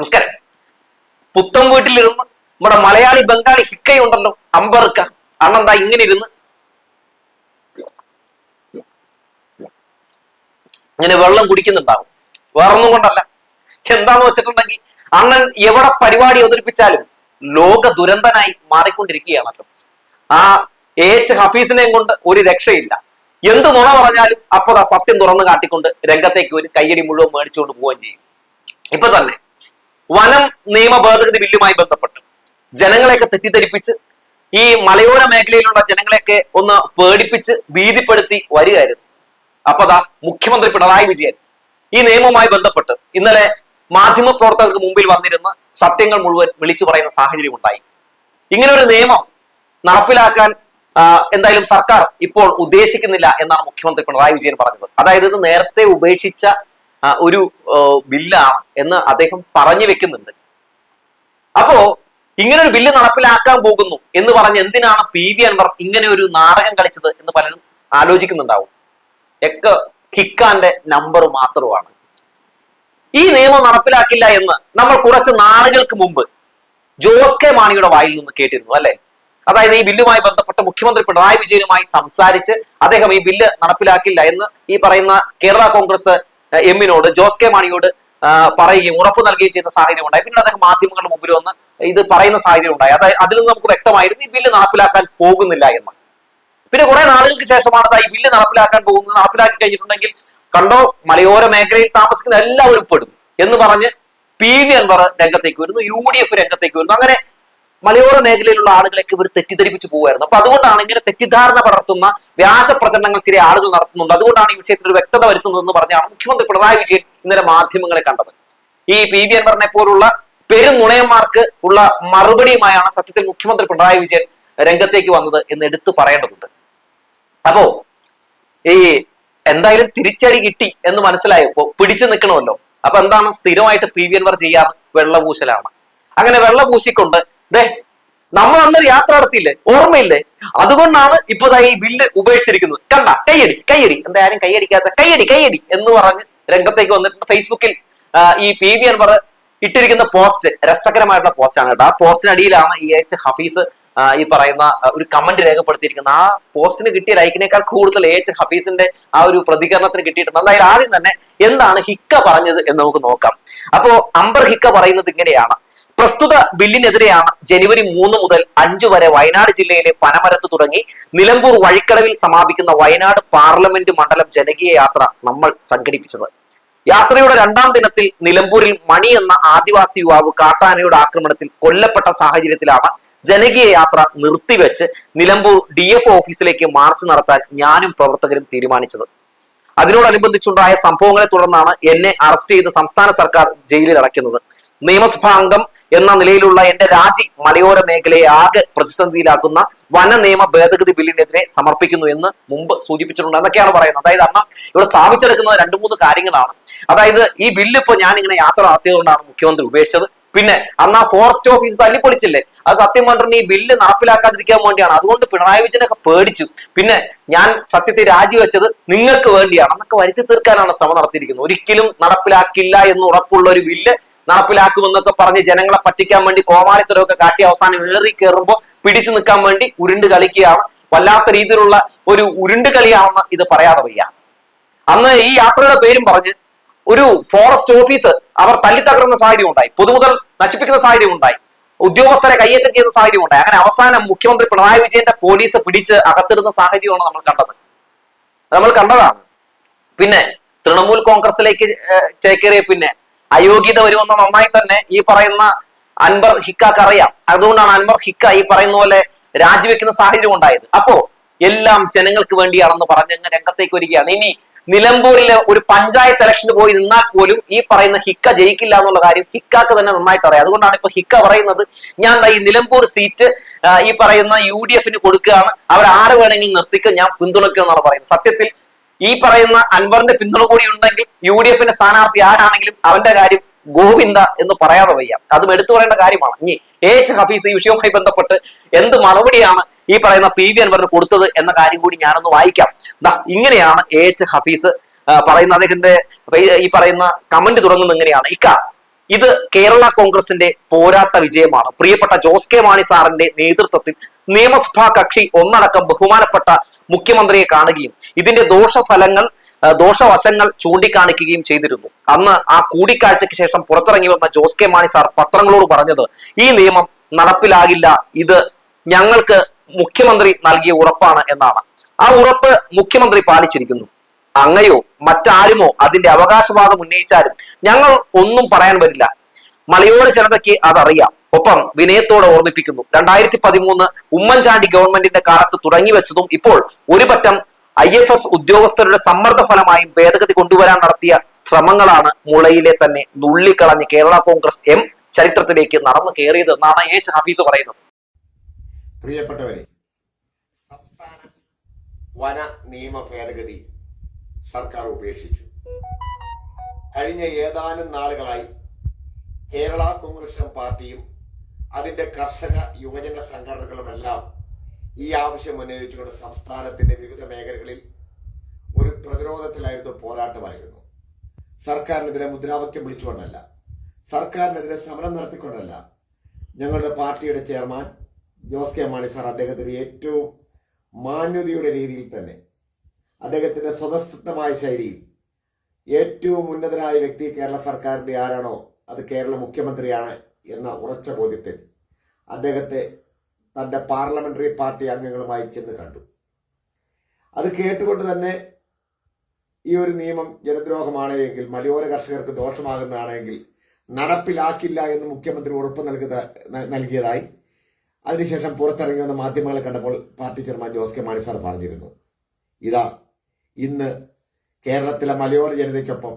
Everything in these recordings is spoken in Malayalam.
നമസ്കാരം. പുത്തം വീട്ടിലിരുന്ന് നമ്മുടെ മലയാളി ബംഗാളി ഹിക്കയുണ്ടല്ലോ അമ്പർക്ക അണ്ണന്താ ഇങ്ങനെ ഇരുന്ന് ഇങ്ങനെ വെള്ളം കുടിക്കുന്നുണ്ടാവും. വേറൊന്നും കൊണ്ടല്ല. എന്താന്ന് വെച്ചിട്ടുണ്ടെങ്കിൽ അണ്ണൻ എവിടെ പരിപാടി അവതരിപ്പിച്ചാലും ലോക ദുരന്തനായി മാറിക്കൊണ്ടിരിക്കുകയാണല്ലോ. ആ എച്ച് ഹഫീസിനെയും കൊണ്ട് ഒരു രക്ഷയില്ല. എന്ത് നുണ പറഞ്ഞാലും അപ്പൊ ആ സത്യം തുറന്നു കാട്ടിക്കൊണ്ട് രംഗത്തേക്ക് ഒരു കയ്യടി മുഴുവൻ മേടിച്ചുകൊണ്ട് പോവുകയും ചെയ്യും. ഇപ്പൊ തന്നെ വനം നിയമ ഭേദഗതി ബില്ലുമായി ബന്ധപ്പെട്ട് ജനങ്ങളെയൊക്കെ തെറ്റിദ്ധരിപ്പിച്ച് ഈ മലയോര മേഖലയിലുള്ള ജനങ്ങളെയൊക്കെ ഒന്ന് പേടിപ്പിച്ച് ഭീതിപ്പെടുത്തി വരികയായിരുന്നു. അപ്പൊ അതാ മുഖ്യമന്ത്രി പിണറായി വിജയൻ ഈ നിയമവുമായി ബന്ധപ്പെട്ട് ഇന്നലെ മാധ്യമ പ്രവർത്തകർക്ക് മുമ്പിൽ വന്നിരുന്ന് സത്യങ്ങൾ മുഴുവൻ വിളിച്ചു പറയുന്ന സാഹചര്യം ഉണ്ടായി. ഇങ്ങനെ ഒരു നിയമം നടപ്പിലാക്കാൻ എന്തായാലും സർക്കാർ ഇപ്പോൾ ഉദ്ദേശിക്കുന്നില്ല എന്നാണ് മുഖ്യമന്ത്രി പിണറായി വിജയൻ പറഞ്ഞത്. അതായത് ഇത് നേരത്തെ ഉപേക്ഷിച്ച ഒരു ബില്ല ബില്ലാണ് എന്ന് അദ്ദേഹം പറഞ്ഞു വെക്കുന്നുണ്ട്. അപ്പോ ഇങ്ങനെ ഒരു ബില്ല് നടപ്പിലാക്കാൻ പോകുന്നു എന്ന് പറഞ്ഞ് എന്തിനാണ് പി വി അൻവർ ഇങ്ങനെ ഒരു നാടകം കളിച്ചത് എന്ന് പലരും ആലോചിക്കുന്നുണ്ടാവും. ഒക്കെ കിക്കാന്റെ നമ്പർ മാത്രമാണ്. ഈ നിയമം നടപ്പിലാക്കില്ല എന്ന് നമ്മൾ കുറച്ച് നാളുകൾക്ക് മുമ്പ് ജോസ് കെ മാണിയുടെ വായിൽ നിന്ന് കേട്ടിരുന്നു അല്ലെ? അതായത് ഈ ബില്ലുമായി ബന്ധപ്പെട്ട് മുഖ്യമന്ത്രി പിണറായി വിജയനുമായി സംസാരിച്ച് അദ്ദേഹം ഈ ബില്ല് നടപ്പിലാക്കില്ല എന്ന് ഈ പറയുന്ന കേരള കോൺഗ്രസ് എമ്മിനോട് ജോസ് കെ മാണിയോട് പറയുകയും ഉറപ്പ് നൽകുകയും ചെയ്യുന്ന സാഹചര്യം ഉണ്ടായി. പിന്നീട് അദ്ദേഹം മാധ്യമങ്ങളുടെ മുമ്പിൽ വന്ന് ഇത് പറയുന്ന സാഹചര്യം ഉണ്ടായി. അതായത് അതിൽ നിന്ന് നമുക്ക് വ്യക്തമായിരുന്നു ഈ ബില്ല് നടപ്പിലാക്കാൻ പോകുന്നില്ല എന്ന്. പിന്നെ കുറെ നാളുകൾക്ക് ശേഷമാണ് ഈ ബില്ല് നടപ്പിലാക്കാൻ പോകുന്നത്. നടപ്പിലാക്കി കഴിഞ്ഞിട്ടുണ്ടെങ്കിൽ കണ്ടോ മലയോര മേഖലയിൽ താമസിക്കുന്ന എല്ലാവരും പെടും എന്ന് പറഞ്ഞ് പി വി അൻവർ രംഗത്തേക്ക് വരുന്നു യു ഡി എഫ് രംഗത്തേക്ക് വരുന്നു. അങ്ങനെ മലയോര മേഖലയിലുള്ള ആളുകളേക്ക് ഇവർ തെറ്റിദ്ധരിപ്പിച്ച് പോവുമായിരുന്നു അപ്പൊ അതുകൊണ്ടാണ് ഇങ്ങനെ തെറ്റിദ്ധാരണ പടർത്തുന്ന വ്യാജ പ്രചരണങ്ങൾ ചില ആളുകൾ നടത്തുന്നുണ്ട്. അതുകൊണ്ടാണ് ഈ വിഷയത്തിൽ ഒരു വ്യക്തത വരുത്തുന്നതെന്ന് പറഞ്ഞാണ് മുഖ്യമന്ത്രി പിണറായി വിജയൻ ഇന്നലെ മാധ്യമങ്ങളെ കണ്ടത്. ഈ പി വി അൻവറിനെ പോലുള്ള പെരുനുണയന്മാർക്ക് ഉള്ള മറുപടിയുമായാണ് സത്യത്തിൽ മുഖ്യമന്ത്രി പിണറായി വിജയൻ രംഗത്തേക്ക് വന്നത് എന്ന് എടുത്തു പറയേണ്ടതുണ്ട്. അപ്പോ ഈ എന്തായാലും തിരിച്ചടി കിട്ടി എന്ന് മനസ്സിലായപ്പോ പിടിച്ചു നിൽക്കണമല്ലോ. അപ്പൊ എന്താണ് സ്ഥിരമായിട്ട് പി വി അൻവർ ചെയ്യാറ് വെള്ളപൂശലാണ്. അങ്ങനെ വെള്ളപൂശിക്കൊണ്ട് ദേ നമ്മൾ അന്നൊരു യാത്ര നടത്തിയില്ലേ? ഓർമ്മയില്ലേ? അതുകൊണ്ടാണ് ഇപ്പൊ ഈ ബില്ല് ഉപേക്ഷിച്ചിരിക്കുന്നത് കണ്ട കൈയടി കൈയടി എന്തായാലും ആരും കയ്യടിക്കാത്ത? കൈയടി കയ്യടി എന്ന് പറഞ്ഞ് രംഗത്തേക്ക് വന്നിട്ട് ഫേസ്ബുക്കിൽ ഈ പി വി അൻവർ ഇട്ടിരിക്കുന്ന പോസ്റ്റ് രസകരമായിട്ടുള്ള പോസ്റ്റാണ് കേട്ടോ. ആ പോസ്റ്റിനടിയിലാണ് ഈ എച്ച് ഹഫീസ് ഈ പറയുന്ന ഒരു കമന്റ് രേഖപ്പെടുത്തിയിരിക്കുന്നത്. ആ പോസ്റ്റിന് കിട്ടിയ ലൈക്കിനേക്കാൾ കൂടുതൽ എ എച്ച് ഹഫീസിന്റെ ആ ഒരു പ്രതികരണത്തിന് കിട്ടിയിട്ടുണ്ട്. എന്തായാലും ആദ്യം തന്നെ എന്താണ് ഹിക്ക പറഞ്ഞത് എന്ന് നമുക്ക് നോക്കാം. അപ്പോ അംബർ ഹിക്ക പറയുന്നത് ഇങ്ങനെയാണ്. പ്രസ്തുത ബില്ലിനെതിരെയാണ് ജനുവരി മൂന്ന് മുതൽ അഞ്ചു വരെ വയനാട് ജില്ലയിലെ പനമരത്ത് തുടങ്ങി നിലമ്പൂർ വഴിക്കടവിൽ സമാപിക്കുന്ന വയനാട് പാർലമെന്റ് മണ്ഡലം ജനകീയ യാത്ര നമ്മൾ സംഘടിപ്പിച്ചത്. യാത്രയുടെ രണ്ടാം ദിനത്തിൽ നിലമ്പൂരിൽ മണി എന്ന ആദിവാസി യുവാവ് കാട്ടാനയുടെ ആക്രമണത്തിൽ കൊല്ലപ്പെട്ട സാഹചര്യത്തിലാണ് ജനകീയ യാത്ര നിർത്തിവെച്ച് നിലമ്പൂർ ഡി എഫ് ഓഫീസിലേക്ക് മാർച്ച് നടത്താൻ ഞാനും പ്രവർത്തകരും തീരുമാനിച്ചത്. അതിനോടനുബന്ധിച്ചുണ്ടായ സംഭവങ്ങളെ തുടർന്നാണ് എന്നെ അറസ്റ്റ് ചെയ്ത് സംസ്ഥാന സർക്കാർ ജയിലിൽ അടയ്ക്കുന്നത് നിയമസഭാ അംഗം എന്ന നിലയിലുള്ള എന്റെ രാജി മലയോര മേഖലയെ ആകെ പ്രതിസന്ധിയിലാക്കുന്ന വന നിയമ ഭേദഗതി ബില്ലിനെതിരെ സമർപ്പിക്കുന്നു എന്ന് മുമ്പ് സൂചിപ്പിച്ചിട്ടുണ്ട് എന്നൊക്കെയാണ് പറയുന്നത്. അതായത് അമ്മ ഇവിടെ സ്ഥാപിച്ചെടുക്കുന്നത് രണ്ടു മൂന്ന് കാര്യങ്ങളാണ്. അതായത് ഈ ബില്ല് ഇപ്പോൾ ഞാൻ ഇങ്ങനെ യാത്ര നടത്തിയതുകൊണ്ടാണ് മുഖ്യമന്ത്രി ഉപേക്ഷിച്ചത്. പിന്നെ അന്ന് ആ ഫോറസ്റ്റ് ഓഫീസ് തല്ലിപ്പൊളിച്ചില്ലേ അത് സത്യം പറഞ്ഞിട്ട് ഈ ബില്ല് നടപ്പിലാക്കാതിരിക്കാൻ വേണ്ടിയാണ്. അതുകൊണ്ട് പിണറായി വിജയനൊക്കെ പേടിച്ചു. പിന്നെ ഞാൻ സത്യത്തെ രാജിവെച്ചത് നിങ്ങൾക്ക് വേണ്ടിയാണ്. എന്നൊക്കെ വരുത്തി തീർക്കാനാണ് ശ്രമം നടത്തിയിരിക്കുന്നത്. ഒരിക്കലും നടപ്പിലാക്കില്ല എന്ന് ഉറപ്പുള്ള ഒരു ബില്ല് നടപ്പിലാക്കുമെന്നൊക്കെ പറഞ്ഞ് ജനങ്ങളെ പറ്റിക്കാൻ വേണ്ടി കോമാളിത്തരമൊക്കെ കാട്ടി അവസാനം ഏറി കയറുമ്പോൾ പിടിച്ചു നിൽക്കാൻ വേണ്ടി ഉരുണ്ട് കളിക്കുകയാണ്. വല്ലാത്ത രീതിയിലുള്ള ഒരു ഉരുണ്ട് കളിയാണെന്ന് ഇത് പറയാതെ വയ്യ. അന്ന് ഈ യാത്രയുടെ പേരും പറഞ്ഞ് ഒരു ഫോറസ്റ്റ് ഓഫീസ് അവർ തള്ളിത്തകർന്ന സാഹചര്യം ഉണ്ടായി. പൊതുമുതൽ നശിപ്പിക്കുന്ന സാഹചര്യം ഉണ്ടായി. ഉദ്യോഗസ്ഥരെ കയ്യേറ്റം ചെയ്യുന്ന സാഹചര്യം ഉണ്ടായി. അങ്ങനെ അവസാനം മുഖ്യമന്ത്രി പിണറായി വിജയന്റെ പോലീസ് പിടിച്ച് അകത്തിടുന്ന സാഹചര്യമാണ് നമ്മൾ കണ്ടത്. നമ്മൾ കണ്ടതാണ്. പിന്നെ തൃണമൂൽ കോൺഗ്രസിലേക്ക് ചേക്കേറിയ പിന്നെ അയോഗ്യത വരുമെന്ന് നന്നായി തന്നെ ഈ പറയുന്ന അൻവർ ഹിക്കാക്ക് അറിയാം. അതുകൊണ്ടാണ് അൻവർ ഹിക്ക ഈ പറയുന്ന പോലെ രാജിവെക്കുന്ന സാഹചര്യം ഉണ്ടായത്. അപ്പോ എല്ലാം ജനങ്ങൾക്ക് വേണ്ടിയാണെന്ന് പറഞ്ഞ് അങ്ങ് രംഗത്തേക്ക് വരികയാണ്. ഇനി നിലമ്പൂരിലെ ഒരു പഞ്ചായത്ത് ഇലക്ഷന് പോയി നിന്നാൽ പോലും ഈ പറയുന്ന ഹിക്ക ജയിക്കില്ല എന്നുള്ള കാര്യം ഹിക്കാക്ക് തന്നെ നന്നായിട്ട് അറിയാം. അതുകൊണ്ടാണ് ഇപ്പൊ ഹിക്ക പറയുന്നത് ഞാൻ ഈ നിലമ്പൂർ സീറ്റ് ഈ പറയുന്ന യു ഡി എഫിന് കൊടുക്കുകയാണ്. അവർ ആര് വേണമെങ്കിലും നിർത്തിക്കാൻ ഞാൻ പിന്തുണയ്ക്കുക എന്നാണ് പറയുന്നത്. സത്യത്തിൽ ഈ പറയുന്ന അൻവറിന്റെ പിന്തുണ കൂടി ഉണ്ടെങ്കിൽ യു ഡി എഫിന്റെ സ്ഥാനാർത്ഥി ആരാണെങ്കിലും അവന്റെ കാര്യം ഗോവിന്ദ എന്ന് പറയാതെ വയ്യ. അതും എടുത്തു പറയേണ്ട കാര്യമാണ്. ഇനി എച്ച് ഹഫീസ് ഈ വിഷയവുമായി ബന്ധപ്പെട്ട് എന്ത് മറുപടിയാണ് ഈ പറയുന്ന പി വി അൻവറിന് കൊടുത്തത് എന്ന കാര്യം കൂടി ഞാനൊന്ന് വായിക്കാം. ഇങ്ങനെയാണ് എ എച്ച് ഹഫീസ് പറയുന്ന അദ്ദേഹത്തിന്റെ ഈ പറയുന്ന കമന്റ് തുടങ്ങുന്നത് ഇങ്ങനെയാണ്. ഇക്ക ഇത് കേരള കോൺഗ്രസിന്റെ പോരാട്ട വിജയമാണ്. പ്രിയപ്പെട്ട ജോസ് കെ മാണി സാറിന്റെ നേതൃത്വത്തിൽ നിയമസഭാ കക്ഷി ഒന്നടക്കം ബഹുമാനപ്പെട്ട മുഖ്യമന്ത്രിയെ കാണുകയും ഇതിന്റെ ദോഷഫലങ്ങൾ ദോഷവശങ്ങൾ ചൂണ്ടിക്കാണിക്കുകയും ചെയ്തിരുന്നു. അന്ന് ആ കൂടിക്കാഴ്ചയ്ക്ക് ശേഷം പുറത്തിറങ്ങി വന്ന ജോസ് കെ മാണി സാർ പത്രങ്ങളോട് പറഞ്ഞത് ഈ നിയമം നടപ്പിലാകില്ല. ഇത് ഞങ്ങൾക്ക് മുഖ്യമന്ത്രി നൽകിയ ഉറപ്പാണ് എന്നാണ്. ആ ഉറപ്പ് മുഖ്യമന്ത്രി പാലിച്ചിരിക്കുന്നു. അങ്ങയോ മറ്റാരുമോ അതിന്റെ അവകാശവാദം ഉന്നയിച്ചാലും ഞങ്ങൾ ഒന്നും പറയാൻ വരില്ല. മലയോര ജനതയ്ക്ക് അതറിയാം. ഒപ്പം വിനയത്തോടെ ഓർമ്മിപ്പിക്കുന്നു. രണ്ടായിരത്തി പതിമൂന്ന് ഉമ്മൻചാണ്ടി ഗവൺമെന്റിന്റെ കാലത്ത് തുടങ്ങി വെച്ചതും ഇപ്പോൾ ഒരു പറ്റം ഐ എഫ് എസ് ഉദ്യോഗസ്ഥരുടെ സമ്മർദ്ദ ഫലമായും ഭേദഗതി കൊണ്ടുവരാൻ നടത്തിയ ശ്രമങ്ങളാണ് മുളയിലെ തന്നെ നുള്ളിക്കളഞ്ഞ് കേരള കോൺഗ്രസ് എം ചരിത്രത്തിലേക്ക് നടന്നു കയറിയത് എന്നാണ് എച്ച് ഹഫീസ് പറയുന്നത്. പ്രിയപ്പെട്ടവരെ സംസ്ഥാന വന നിയമ ഭേദഗതി സർക്കാർ ഉപേക്ഷിച്ചു. കഴിഞ്ഞ ഏതാനും നാളുകളായി കേരള കോൺഗ്രസ് പാർട്ടിയും അതിന്റെ കർഷക യുവജന സംഘടനകളുമെല്ലാം ഈ ആവശ്യം ഉന്നയിച്ചുകൊണ്ട് സംസ്ഥാനത്തിന്റെ വിവിധ മേഖലകളിൽ ഒരു പ്രതിരോധത്തിലായിരുന്നു പോരാട്ടമായിരുന്നു. സർക്കാരിനെതിരെ മുദ്രാവാക്യം വിളിച്ചുകൊണ്ടല്ല സർക്കാരിനെതിരെ സമരം നടത്തിക്കൊണ്ടല്ല. ഞങ്ങളുടെ പാർട്ടിയുടെ chairman Jose K Mani sir അദ്ദേഹത്തിന് ഏറ്റവും മാന്യതയുടെ രീതിയിൽ തന്നെ അദ്ദേഹത്തിന്റെ സ്വതസിദ്ധമായ ശൈലിയിൽ ഏറ്റവും ഉന്നതനായ വ്യക്തി കേരള സർക്കാരിന്റെ ആരാണോ അത് കേരള മുഖ്യമന്ത്രിയാണ് എന്ന ഉറച്ച ബോധ്യത്തിൽ അദ്ദേഹത്തെ തന്റെ പാർലമെന്ററി പാർട്ടി അംഗങ്ങളുമായി ചെന്ന് കണ്ടു. അത് കേട്ടുകൊണ്ട് തന്നെ ഈ ഒരു നിയമം ജനദ്രോഹമാണ് എങ്കിൽ മലയോര കർഷകർക്ക് ദോഷമാകുന്നതാണെങ്കിൽ നടപ്പിലാക്കില്ല എന്ന് മുഖ്യമന്ത്രി ഉറപ്പ് നൽകുക നൽകിയതായി. അതിനുശേഷം പുറത്തിറങ്ങി വന്ന മാധ്യമങ്ങളെ കണ്ടപ്പോൾ party chairman Jose K Mani sir പറഞ്ഞിരുന്നു. ഇതാ ഇന്ന് കേരളത്തിലെ മലയോര ജനതയ്ക്കൊപ്പം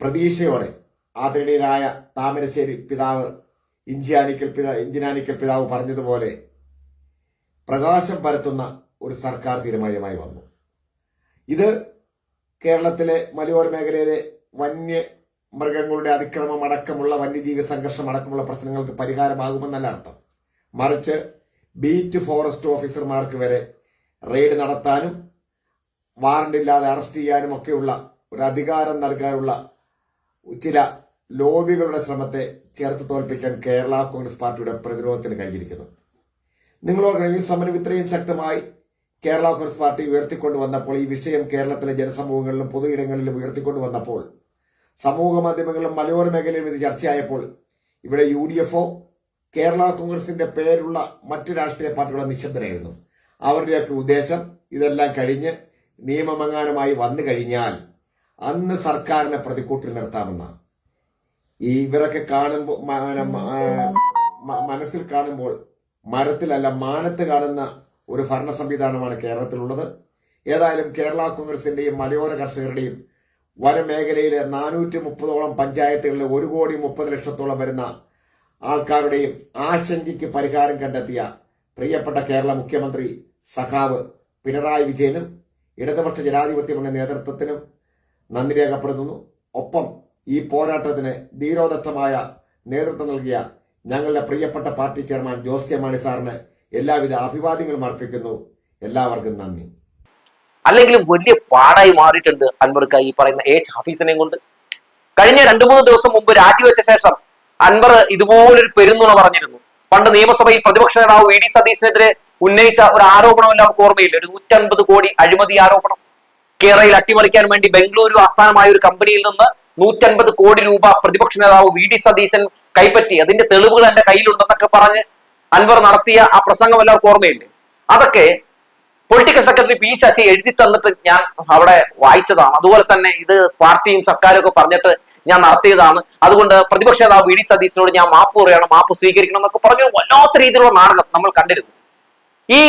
പ്രതീക്ഷയോടെ ആദരണീയനായ താമരശ്ശേരി പിതാവ് ഇഞ്ചിയാനിക്കൽ പിതാ ഇഞ്ചിനാനിക്കൽ പിതാവ് പറഞ്ഞതുപോലെ പ്രകാശം പരത്തുന്ന ഒരു സർക്കാർ തീരുമാനമായി വന്നു. ഇത് കേരളത്തിലെ മലയോര മേഖലയിലെ വന്യ മൃഗങ്ങളുടെ അതിക്രമം അടക്കമുള്ള വന്യജീവി സംഘർഷം അടക്കമുള്ള പ്രശ്നങ്ങൾക്ക് പരിഹാരമാകുമെന്നല്ല അർത്ഥം. മറിച്ച് ബീറ്റ് ഫോറസ്റ്റ് ഓഫീസർമാർക്ക് വരെ റെയ്ഡ് നടത്താനും വാറണ്ട് ഇല്ലാതെ അറസ്റ്റ് ചെയ്യാനും ഒക്കെയുള്ള ഒരു അധികാരം നൽകാനുള്ള ചില ലോബികളുടെ ശ്രമത്തെ ചേർത്ത് തോൽപ്പിക്കാൻ കേരള കോൺഗ്രസ് പാർട്ടിയുടെ പ്രതിരോധത്തിന് കഴിഞ്ഞിരിക്കുന്നു. നിങ്ങളോട് ഈ സമരം ഇത്രയും ശക്തമായി കേരള കോൺഗ്രസ് പാർട്ടി ഉയർത്തിക്കൊണ്ടുവന്നപ്പോൾ ഈ വിഷയം കേരളത്തിലെ ജനസമൂഹങ്ങളിലും പൊതുയിടങ്ങളിലും ഉയർത്തിക്കൊണ്ട് വന്നപ്പോൾ സമൂഹ മാധ്യമങ്ങളിലും മലയോര മേഖലയിലും ഇത് ചർച്ചയായപ്പോൾ ഇവിടെ യു ഡി എഫോ കേരള കോൺഗ്രസിന്റെ പേരുള്ള മറ്റു രാഷ്ട്രീയ പാർട്ടികളുടെ നിശബ്ദരായിരുന്നു. അവരുടെയൊക്കെ ഉദ്ദേശം ഇതെല്ലാം കഴിഞ്ഞ് നിയമമങ്ങാനുമായി വന്നു കഴിഞ്ഞാൽ അന്ന് സർക്കാരിനെ പ്രതിക്കൂട്ടിൽ നിർത്താമെന്നാണ്. ഈ ഇവരൊക്കെ കാണുമ്പോൾ മനസ്സിൽ കാണുമ്പോൾ മരത്തിലല്ല മാനത്ത് കാണുന്ന ഒരു ഭരണ സംവിധാനമാണ് കേരളത്തിലുള്ളത്. ഏതായാലും കേരള കോൺഗ്രസിന്റെയും മലയോര കർഷകരുടെയും വനമേഖലയിലെ നാനൂറ്റി മുപ്പതോളം പഞ്ചായത്തുകളിലെ ഒരു കോടി മുപ്പത് ലക്ഷത്തോളം വരുന്ന ആൾക്കാരുടെയും ആശങ്കയ്ക്ക് പരിഹാരം കണ്ടെത്തിയ പ്രിയപ്പെട്ട കേരള മുഖ്യമന്ത്രി സഖാവ് പിണറായി വിജയനും ഇടതുപക്ഷ ജനാധിപത്യമുള്ള നേതൃത്വത്തിനും നന്ദി രേഖപ്പെടുത്തുന്നു. ഒപ്പം ഈ പോരാട്ടത്തിന് ധീരോദത്തമായ നേതൃത്വം നൽകിയ ഞങ്ങളുടെ പ്രിയപ്പെട്ട party chairman Jose K Mani സാറിന് എല്ലാവിധ അഭിവാദ്യങ്ങളും അർപ്പിക്കുന്നു. എല്ലാവർക്കും നന്ദി. അല്ലെങ്കിലും വലിയ പാടായി മാറിയിട്ടുണ്ട് അൻവർക്ക് ഈ പറയുന്ന എച്ച് ഹഫീസിനെയും കൊണ്ട്. കഴിഞ്ഞ രണ്ടു മൂന്ന് ദിവസം മുമ്പ് രാജിവെച്ച ശേഷം അൻവർ ഇതുപോലൊരു പെരുന്നുണ പറഞ്ഞിരുന്നു. പണ്ട് നിയമസഭയിൽ പ്രതിപക്ഷ നേതാവ് വി ഡി സതീശിനെതിരെ ഉന്നയിച്ച ഒരു ആരോപണം എല്ലാവർക്കും ഓർമ്മയില്ല? ഒരു നൂറ്റൻപത് കോടി അഴിമതി ആരോപണം. കേരളയിൽ അട്ടിമറിക്കാൻ വേണ്ടി ബംഗളൂരു ആസ്ഥാനമായ ഒരു കമ്പനിയിൽ നിന്ന് നൂറ്റൻപത് കോടി രൂപ പ്രതിപക്ഷ നേതാവ് വി ഡി സതീശൻ കൈപ്പറ്റി. അതിന്റെ തെളിവുകൾ എന്റെ കയ്യിലുണ്ടെന്നൊക്കെ പറഞ്ഞ് അൻവർ നടത്തിയ ആ പ്രസംഗം എല്ലാവർക്കും ഓർമ്മയില്ലേ? അതൊക്കെ പൊളിറ്റിക്കൽ സെക്രട്ടറി പി ശശി എഴുതി തന്നിട്ട് ഞാൻ അവിടെ വായിച്ചതാണ്. അതുപോലെ തന്നെ ഇത് പാർട്ടിയും സർക്കാരും ഒക്കെ പറഞ്ഞിട്ട് ഞാൻ നടത്തിയതാണ്. അതുകൊണ്ട് പ്രതിപക്ഷ നേതാവ് വി ഡി സതീശനോട് ഞാൻ മാപ്പ് പറയണം മാപ്പ് സ്വീകരിക്കണം എന്നൊക്കെ പറഞ്ഞ വല്ലാത്ത രീതിയിലുള്ള നാടകം നമ്മൾ കണ്ടിരുന്നു. ഈ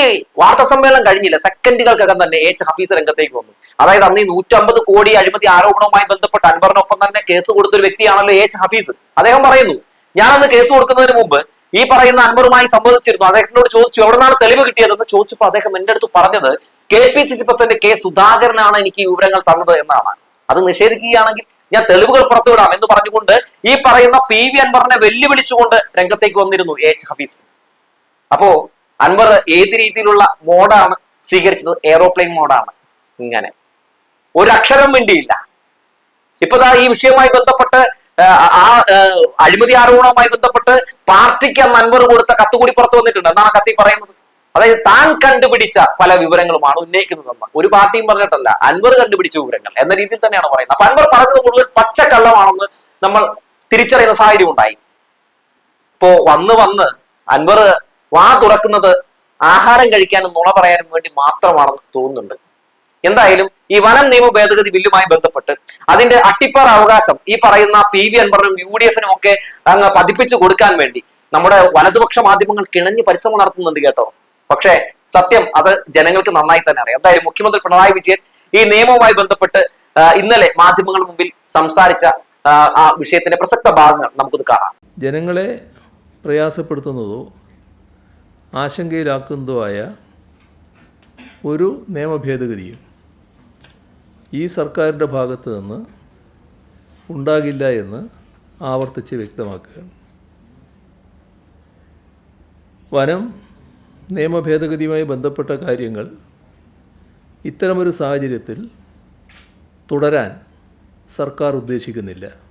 വാർത്താ സമ്മേളനം കഴിഞ്ഞില്ല. സെക്കൻഡുകൾക്കകം തന്നെ എച്ച് ഹഫീസ് രംഗത്തേക്ക് വന്നു. അതായത് അന്ന് ഈ നൂറ്റമ്പത് കോടി അഴിമതി ആരോപണവുമായി ബന്ധപ്പെട്ട് അൻവറിനൊപ്പം തന്നെ കേസ് കൊടുത്തൊരു വ്യക്തിയാണല്ലോ എച്ച് ഹഫീസ്. അദ്ദേഹം പറയുന്നു ഞാൻ അന്ന് കേസ് കൊടുക്കുന്നതിന് മുമ്പ് ഈ പറയുന്ന അൻവറുമായി സംബന്ധിച്ചിരുന്നു അദ്ദേഹത്തിനോട് ചോദിച്ചു എവിടെ നിന്നാണ് തെളിവ് കിട്ടിയതെന്ന്? ചോദിച്ചപ്പോൾ അദ്ദേഹം എന്റെ അടുത്ത് പറഞ്ഞത് K P C C president K സുധാകരനാണ് എനിക്ക് ഈ വിവരങ്ങൾ തന്നത് എന്നാണ്. അത് നിഷേധിക്കുകയാണെങ്കിൽ ഞാൻ തെളിവുകൾ പുറത്തുവിടാം എന്ന് പറഞ്ഞുകൊണ്ട് ഈ പറയുന്ന പി വി അൻവറിനെ വെല്ലുവിളിച്ചുകൊണ്ട് രംഗത്തേക്ക് വന്നിരുന്നു എച്ച് ഹഫീസ്. അപ്പോ അൻവർ ഏത് രീതിയിലുള്ള മോഡാണ് സ്വീകരിച്ചത്? ഏറോപ്ലെയിൻ മോഡാണ്. ഇങ്ങനെ. ഒരക്ഷരം വേണ്ടിയില്ല ഇപ്പൊ ഈ വിഷയവുമായി ബന്ധപ്പെട്ട് ആ, അഴിമതി ആരോപണവുമായി ബന്ധപ്പെട്ട് പാർട്ടിക്ക് അന്ന് അൻവർ കൊടുത്ത കത്ത് കൂടി പുറത്തു വന്നിട്ടുണ്ട്. എന്നാണ് കത്തി പറയുന്നത്? അതായത് താൻ കണ്ടുപിടിച്ച പല വിവരങ്ങളുമാണ് ഉന്നയിക്കുന്നതെന്ന് ഒരു പാർട്ടിയും പറഞ്ഞിട്ടല്ല. അൻവർ കണ്ടുപിടിച്ച വിവരങ്ങൾ എന്ന രീതിയിൽ തന്നെയാണ് പറയുന്നത്. അപ്പൊ അൻവർ പറഞ്ഞത് മുഴുവൻ പച്ചക്കള്ളമാണെന്ന് നമ്മൾ തിരിച്ചറിയുന്ന സാഹചര്യം ഉണ്ടായി. ഇപ്പോ വന്ന് വന്ന് അൻവർ വാ തുറക്കുന്നത് ആഹാരം കഴിക്കാനും നുണ പറയാനും വേണ്ടി മാത്രമാണെന്ന് തോന്നുന്നുണ്ട്. എന്തായാലും ഈ വനം നിയമ ഭേദഗതി ബില്ലുമായി ബന്ധപ്പെട്ട് അതിന്റെ അട്ടിപ്പാറ അവകാശം ഈ പറയുന്ന പി വി അൻപറിനും യു ഡി എഫിനും ഒക്കെ അങ്ങ് പതിപ്പിച്ചു കൊടുക്കാൻ വേണ്ടി നമ്മുടെ വലതുപക്ഷ മാധ്യമങ്ങൾ കിണഞ്ഞ് പരിശ്രമം നടത്തുന്നുണ്ട് കേട്ടോ. പക്ഷേ സത്യം അത് ജനങ്ങൾക്ക് നന്നായി തന്നെ അറിയാം. എന്തായാലും മുഖ്യമന്ത്രി പിണറായി വിജയൻ ഈ നിയമവുമായി ബന്ധപ്പെട്ട് ഇന്നലെ മാധ്യമങ്ങളുടെ മുമ്പിൽ സംസാരിച്ച ആ വിഷയത്തിന്റെ പ്രസക്ത ഭാഗങ്ങൾ നമുക്കൊന്ന് കാണാം. ജനങ്ങളെ പ്രയാസപ്പെടുത്തുന്നതോ ആശങ്കയിലാക്കുന്നതോ ആയ ഒരു നിയമഭേദഗതിയും ഈ സർക്കാരിന്റെ ഭാഗത്ത് നിന്ന് ഉണ്ടാകില്ല എന്ന് ആവർത്തിച്ച് വ്യക്തമാക്കുകയാണ്. വനം നിയമഭേദഗതിയുമായി ബന്ധപ്പെട്ട കാര്യങ്ങൾ ഇത്തരമൊരു സാഹചര്യത്തിൽ തുടരാൻ സർക്കാർ ഉദ്ദേശിക്കുന്നില്ല.